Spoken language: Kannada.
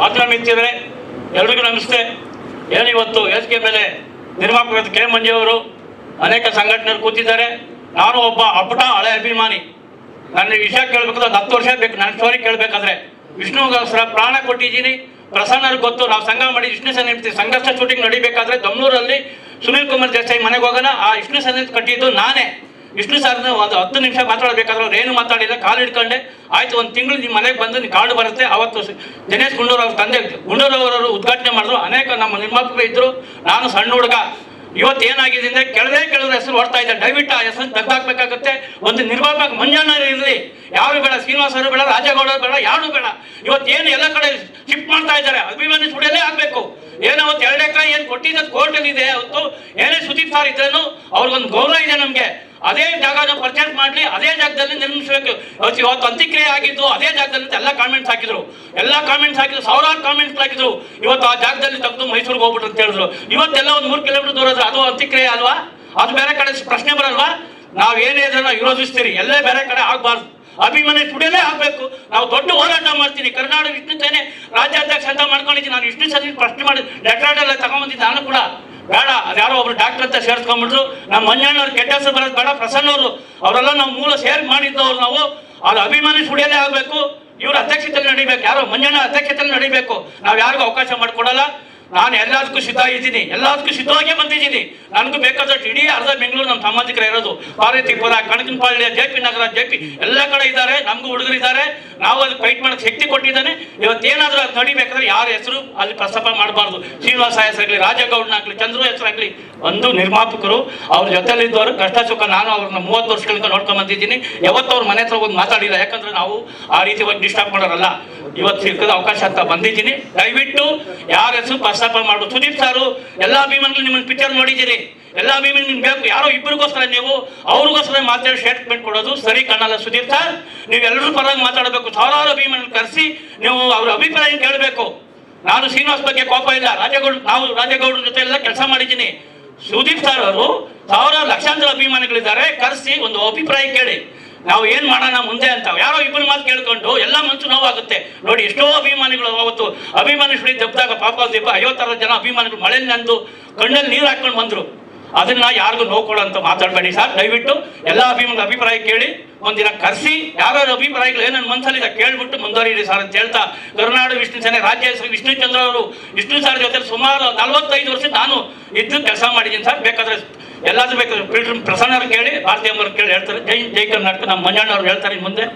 ಮೆಚ್ಚಿದ್ರೆ ಎಲ್ರಿಗೂ ನಮಸ್ತೆ ಏನು ಇವತ್ತು ಕೆ ಮೇಲೆ ನಿರ್ಮಾಪಕ ಕೆ ಮಂಜಿಯವರು ಅನೇಕ ಸಂಘಟನೆಗಳು ಕೂತಿದ್ದಾರೆ. ನಾನು ಒಬ್ಬ ಅಪ್ಪಟ ಹಳೆ ಅಭಿಮಾನಿ. ನನ್ನ ವಿಷಯ ಕೇಳಬೇಕಂದ್ರೆ ಹತ್ತು ವರ್ಷ ಬೇಕು. ನನ್ನ ಸ್ಟೋರಿ ಕೇಳಬೇಕಾದ್ರೆ. ವಿಷ್ಣುಗೋಸ್ಕರ ಪ್ರಾಣ ಕೊಟ್ಟಿದ್ದೀನಿ. ಪ್ರಸನ್ನರು ಗೊತ್ತು. ನಾವು ಸಂಘ ಮಾಡಿ ವಿಷ್ಣು ಸನ್ನಿಧಿ ಸಂಘರ್ಷ ಶೂಟಿಂಗ್ ನಡಿಬೇಕಾದ್ರೆ ದಮ್ನೂರಲ್ಲಿ ಸುನೀಲ್ ಕುಮಾರ್ ದೇಸಾಯಿ ಮನೆಗೆ ಹೋಗೋಣ. ಆ ವಿಷ್ಣು ಸನ್ನಿಧಿ ಕಟ್ಟಿದ್ದು ನಾನೇ. ವಿಷ್ಣು ಸರ್ನ ಒಂದು ಹತ್ತು ನಿಮಿಷ ಮಾತಾಡಬೇಕಾದ್ರೆ ಅವ್ರು ಏನು ಮಾತಾಡಿಲ್ಲ? ಕಾಲು ಹಿಡ್ಕೊಂಡೆ. ಆಯ್ತು, ಒಂದು ತಿಂಗಳು ನಿಮ್ಮ ಮನೆಗೆ ಬಂದು ನಿಮ್ಮ ಕಾರ್ಡ್ ಬರುತ್ತೆ. ಅವತ್ತು ದಿನೇಶ್ ಗುಂಡೂರು ಅವ್ರ ತಂದೆ ಗುಂಡೂರವರು ಉದ್ಘಾಟನೆ ಮಾಡಿದ್ರು. ಅನೇಕ ನಮ್ಮ ನಿರ್ಮಾಪಕರು ಇದ್ರು. ನಾನು ಸಣ್ಣ ಹುಡುಗ. ಇವತ್ತು ಏನಾಗಿದೆ ಅಂದ್ರೆ ಕೆಳದೇ ಕೆಳದ ಹೆಸರು ಹೊಡ್ತಾ ಇದೆ. ದಯವಿಟ್ಟು ಆ ಹೆಸರು ತೆಗ್ದಾಕ್ಬೇಕಾಗುತ್ತೆ. ಒಂದು ನಿರ್ಮಾಪಕ ಮಂಜಣ್ಣ ಇರಲಿ. ಯಾರು ಬೇಡ, ಶ್ರೀನಿವಾಸರು ಬೇಡ ರಾಜೇಗೌಡರು ಬೇಡ, ಯಾರು ಬೇಡ. ಇವತ್ತು ಏನು ಎಲ್ಲ ಕಡೆ ಶಿಫ್ಟ್ ಮಾಡ್ತಾ ಇದ್ದಾರೆ. ಅಭಿಮಾನಿ ಸುಡಿಯಲ್ಲೇ ಆಗ್ಬೇಕು. ಏನೋ ಅವತ್ತು ಎರಡೇ ಎಕರೆ ಏನು ಕೊಟ್ಟಿದ್ದ ಕೋರ್ಟಲ್ಲಿ ಇದೆ. ಅವತ್ತು ಏನೇ ಸುದೀಪ್ ಸಾರ್ ಇದ್ರೇನು ಅವ್ರಿಗೊಂದು ಗೌರವ ಇದೆ ನಮಗೆ. ಅದೇ ಜಾಗನ ಪರ್ಚೇಸ್ ಮಾಡಲಿ, ಅದೇ ಜಾಗದಲ್ಲಿ ನಿರ್ಮಿಸಬೇಕು. ಇವತ್ತು ಅಂತ್ಯಕ್ರಿಯೆ ಆಗಿದ್ದು ಅದೇ ಜಾಗದಲ್ಲಿ ಎಲ್ಲ ಕಾಮೆಂಟ್ಸ್ ಹಾಕಿದ್ರು. ಎಲ್ಲ ಕಾಮೆಂಟ್ಸ್ ಹಾಕಿದ್ರು, ಸಾವಿರಾರು ಕಾಮೆಂಟ್ಸ್ ಹಾಕಿದ್ರು. ಇವತ್ತು ಆ ಜಾಗದಲ್ಲಿ ತೆಗೆದು ಮೈಸೂರಿಗೆ ಹೋಗ್ಬಿಟ್ರು ಅಂತ ಹೇಳಿದ್ರು. ಇವತ್ತೆಲ್ಲ ಒಂದು ಮೂರು ಕಿಲೋಮೀಟರ್ ದೂರ ಅದು ಅಂತ್ಯಕ್ರಿಯೆ ಅಲ್ವಾ? ಅದು ಬೇರೆ ಕಡೆ ಪ್ರಶ್ನೆ ಬರಲ್ವಾ? ನಾವು ಏನೇ ಇದ್ರೂ ವಿರೋಧಿಸ್ತೀರಿ. ಎಲ್ಲೇ ಬೇರೆ ಕಡೆ ಆಗಬಾರ್ದು. ಅಭಿಮಾನಿ ಸುಡಿಯಲೇ ಆಗಬೇಕು. ನಾವು ದೊಡ್ಡ ಹೋರಾಟ ಮಾಡ್ತೀನಿ ಕರ್ನಾಟಕ ವಿಷ್ಣು ಸೇನೆ ರಾಜ್ಯಾಧ್ಯಕ್ಷ ಅಂತ ಮಾಡ್ಕೊಂಡಿದ್ದೀನಿ. ನಾನು ವಿಷ್ಣು ಸೇನೆ ಪ್ರಶ್ನೆ ಮಾಡಿ ಲೆಟ್ರಾಡೆಲ್ಲ ತಗೊಂಬಂದಿದ್ದೆ. ನಾನು ಕೂಡ. ಬೇಡ ಅದ್ಯಾರೋ ಒಬ್ರು ಡಾಕ್ಟರ್ ಅಂತ ಸೇರಿಸ್ಕೊಂಡ್ಬಿಟ್ರು. ನಮ್ಮ ಮಂಜಣ್ಣವ್ರು ಕೆಟ್ಟ ಹೆಸರು ಬರೋದು ಬೇಡ, ಪ್ರಸನ್ನವರು. ಅವರೆಲ್ಲ ನಾವು ಮೂಲ ಸೇರ್ ಮಾಡಿದ್ದವ್ರು ನಾವು. ಅದು ಅಭಿಮಾನಿ ಸುಡಿಯಲೇ ಆಗಬೇಕು. ಇವ್ರ ಅಧ್ಯಕ್ಷತೆಯಲ್ಲಿ ನಡಿಬೇಕು. ಯಾರೋ ಮಂಜಣ್ಣ ಅಧ್ಯಕ್ಷತೆಯಲ್ಲಿ ನಡಿಬೇಕು. ನಾವು ಯಾರಿಗೂ ಅವಕಾಶ ಮಾಡಿಕೊಡಲ್ಲ. ನಾನು ಎಲ್ಲದಕ್ಕೂ ಸಿದ್ಧ ಇದ್ದೀನಿ ಎಲ್ಲದಕ್ಕೂ ಸಿದ್ಧವಾಗಿ ಬಂದಿದ್ದೀನಿ. ನನಗೂ ಬೇಕಾದಷ್ಟು ಇಡೀ ಅರ್ಧ ಬೆಂಗಳೂರು ನಮ್ಮ ಸಂಬಂಧಿಕರು ಇರೋದು. Parvathipura Kanakanapalya J P Nagar, J P ಎಲ್ಲ ಕಡೆ ಇದ್ದಾರೆ. ನಮಗೂ ಹುಡುಗರಿದ್ದಾರೆ. ನಾವು ಅಲ್ಲಿ ಫೈಟ್ ಮಾಡಕ್ಕೆ ಶಕ್ತಿ ಕೊಟ್ಟಿದ್ದಾನೆ. ಇವತ್ತೇನಾದರೂ ಅದು ನಡಿಬೇಕಂದ್ರೆ ಯಾರ ಹೆಸರು ಅಲ್ಲಿ ಪ್ರಸ್ತಾಪ ಮಾಡಬಾರ್ದು. ಶ್ರೀನಿವಾಸ ಹೆಸರಾಗಲಿ ರಾಜಗೌಡನಾಗಲಿ ಚಂದ್ರು ಹೆಸರಾಗಲಿ ಒಂದು ನಿರ್ಮಾಪಕರು ಅವ್ರ ಜೊತೆಲಿದ್ದವರು, ಕಷ್ಟ ಸುಖ ನಾನು ಅವ್ರನ್ನ ಮೂವತ್ತು ವರ್ಷಗಳಿಂದ ನೋಡ್ಕೊಂಡ್ ಬಂದಿದ್ದೀನಿ. ಯಾವತ್ತು ಅವ್ರ ಮನೆ ಹತ್ರ ಹೋಗಿ ಮಾತಾಡಿಲ್ಲ. ಯಾಕಂದ್ರೆ ನಾವು ಆ ರೀತಿ ಹೋಗಿ ಡಿಸ್ಟರ್ಬ್ ಮಾಡೋರಲ್ಲ. ಇವತ್ತು ಸಿಕ್ಕದ ಅವಕಾಶ ಅಂತ ಬಂದಿದ್ದೀನಿ. ದಯವಿಟ್ಟು ಯಾರ ಹೆಸರು ಪ್ರಸ್ತಾಪ ಮಾಡ್ಬೋದು ಸುದೀಪ್ ಸಾರು, ಎಲ್ಲ ಅಭಿಮಾನಿಗಳು ನಿಮ್ಮನ್ನು ಪಿಕ್ಚರ್ ನೋಡಿದ್ದೀರಿ. ಎಲ್ಲ ಅಭಿಮಾನಿ ನಿಮ್ಗೆ ಬೇಕು. ಯಾರೋ ಇಬ್ಬರಿಗೋಸ್ಕರ ನೀವು, ಅವ್ರಿಗೋಸ್ಕರ ಮಾತಾಡಿ ಸ್ಟೇಟ್ಮೆಂಟ್ ಕೊಡೋದು ಸರಿ ಕಾಣಲ್ಲ ಸುದೀಪ್ ಸರ್ ನೀವೆಲ್ಲರೂ ಪರವಾಗಿ ಮಾತಾಡಬೇಕು. ಸಾವಿರಾರು ಭೀಮನ್ನು ಕರೆಸಿ, ನೀವು ಅವರ ಅಭಿಪ್ರಾಯ ಕೇಳಬೇಕು? ನಾನು ಶ್ರೀನಿವಾಸ್ ಬಗ್ಗೆ ಕೋಪ ಇಲ್ಲ, ರಾಜೇಗೌಡ ನಾವು ರಾಜೇಗೌಡರ ಜೊತೆ ಎಲ್ಲ ಕೆಲಸ ಮಾಡಿದ್ದೀನಿ. ಸುದೀಪ್ ಸರ್ ಅವರು ಸಾವಿರಾರು ಲಕ್ಷಾಂತರ ಅಭಿಮಾನಿಗಳಿದ್ದಾರೆ, ಕರೆಸಿ ಒಂದು ಅಭಿಪ್ರಾಯ ಕೇಳಿ. ನಾವು ಏನು ಮಾಡೋಣ ಮುಂದೆ ಅಂತ. ಯಾರೋ ಇಬ್ಬರು ಮಾತು ಕೇಳ್ಕೊಂಡು ಎಲ್ಲ ಮನಸ್ಸು ನೋವಾಗುತ್ತೆ. ನೋಡಿ, ಎಷ್ಟೋ ಅಭಿಮಾನಿಗಳು ಅವತ್ತು ಅಭಿಮಾನಿ ಸುಳಿ ದಬ್ದಾಗ ಪಾಪ ದೀಪ, ಐವತ್ತಾರು ಜನ ಅಭಿಮಾನಿಗಳು ಮಳೆ ನಂದು, ಕಣ್ಣಲ್ಲಿ ನೀರು ಹಾಕೊಂಡು ಬಂದ್ರು. ಅದನ್ನ ಯಾರಿಗೂ ಅಂತ ಮಾತಾಡಬೇಡಿ ಸರ್. ದಯವಿಟ್ಟು ಎಲ್ಲ ಅಭಿಮಾನ ಅಭಿಪ್ರಾಯ ಕೇಳಿ, ಒಂದಿನ ಕರೆಸಿ. ಯಾರ್ಯಾರ ಅಭಿಪ್ರಾಯಗಳು ಏನನ್ನ ಮನಸ್ಸಲ್ಲಿದೆ ಕೇಳ್ಬಿಟ್ಟು ಮುಂದುವರಿಯಿರಿ ಸರ್ ಅಂತ ಹೇಳ್ತಾ, ಕರುನಾಡು ವಿಷ್ಣು ಸೇನೆ, ರಾಜ್ಯ ಹೆಸರು ವಿಷ್ಣು ಚಂದ್ರ ಅವರು, ವಿಷ್ಣು ಸರ್ ಜೊತೆ ಸುಮಾರು ನಲವತ್ತೈದು ವರ್ಷ ನಾನು ಇದ್ದು ಕೆಲಸ ಮಾಡಿದ್ದೀನಿ ಸರ್. ಬೇಕಾದ್ರೆ ಎಲ್ಲಾದ್ರೂ ಬೇಕಾದ್ರೆ ಫಿಲ್ಟರ್ ಪ್ರಸನ್ನರು ಕೇಳಿ ಭಾರತೀಯ ಕೇಳಿ ಹೇಳ್ತಾರೆ. ಜೈ ಜೈ ಕರ್ನಾಟಕ. ನಮ್ಮ ಮಂಜಣ್ಣ ಅವ್ರು ಹೇಳ್ತಾರೆ ಮುಂದೆ.